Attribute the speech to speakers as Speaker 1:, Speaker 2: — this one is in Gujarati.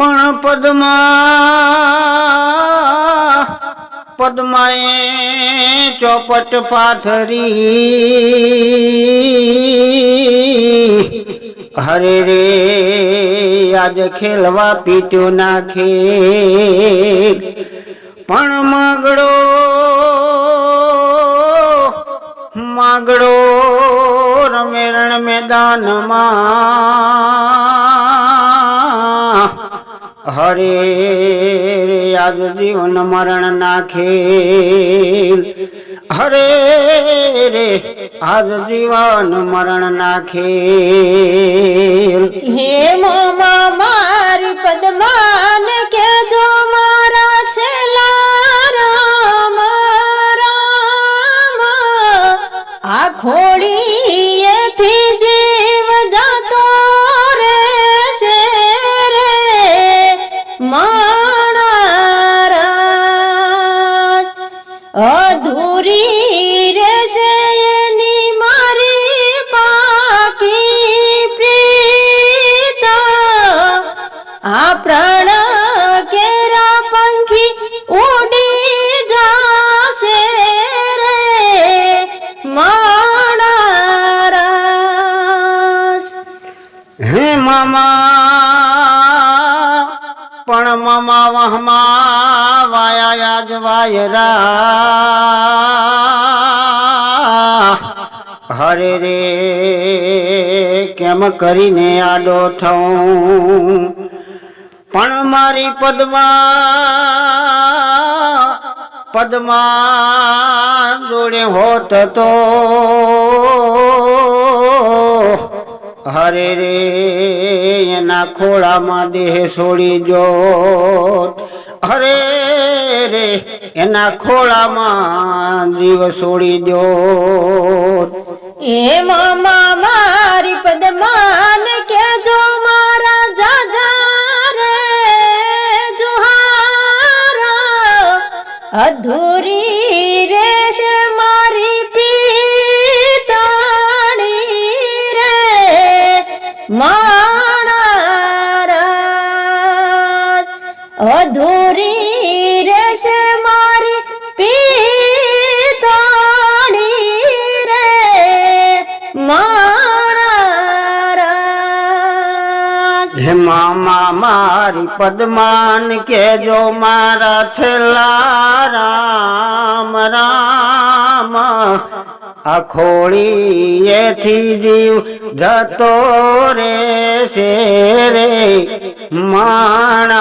Speaker 1: પણ પદ્મા, પદ્માએ ચોપટ પાથરી. હરે રે, આજ ખેલવા પીટ્યો નાખે. પણ માગડો માગડો રમે રણ મેદાનમાં. હરે આજ જીવન મરણ નાખે હરે રે આજ જીવન મરણ નાખે
Speaker 2: હે મામા, મારી કે જો મારા છેલા રામ રામ. આ ખોડીએથી આ પ્રાણ કેરા પંખી ઉડી જાશે રે માણારાજ.
Speaker 1: હે મામા, પણ મામા વહમા વાયા જ વાયરા. હરે રે, કેમ કરીને આડો થઉં? પણ મારી પદમા પદમા જોડે હોત તો હરે રે, એના ખોળામાં દેહ છોડી જો હરે રે, એના ખોળામાં જીવ છોડી દો
Speaker 2: એ મારી પદ્માન અધૂરી રેશ મારી પીતાણી રે માણારાજ અધૂરી
Speaker 1: હે મામા, મારી કે કેજો મારા છેલ્લા રામ રામ. આ ખોળીએથી જીવ જતો રે. શેરે માણા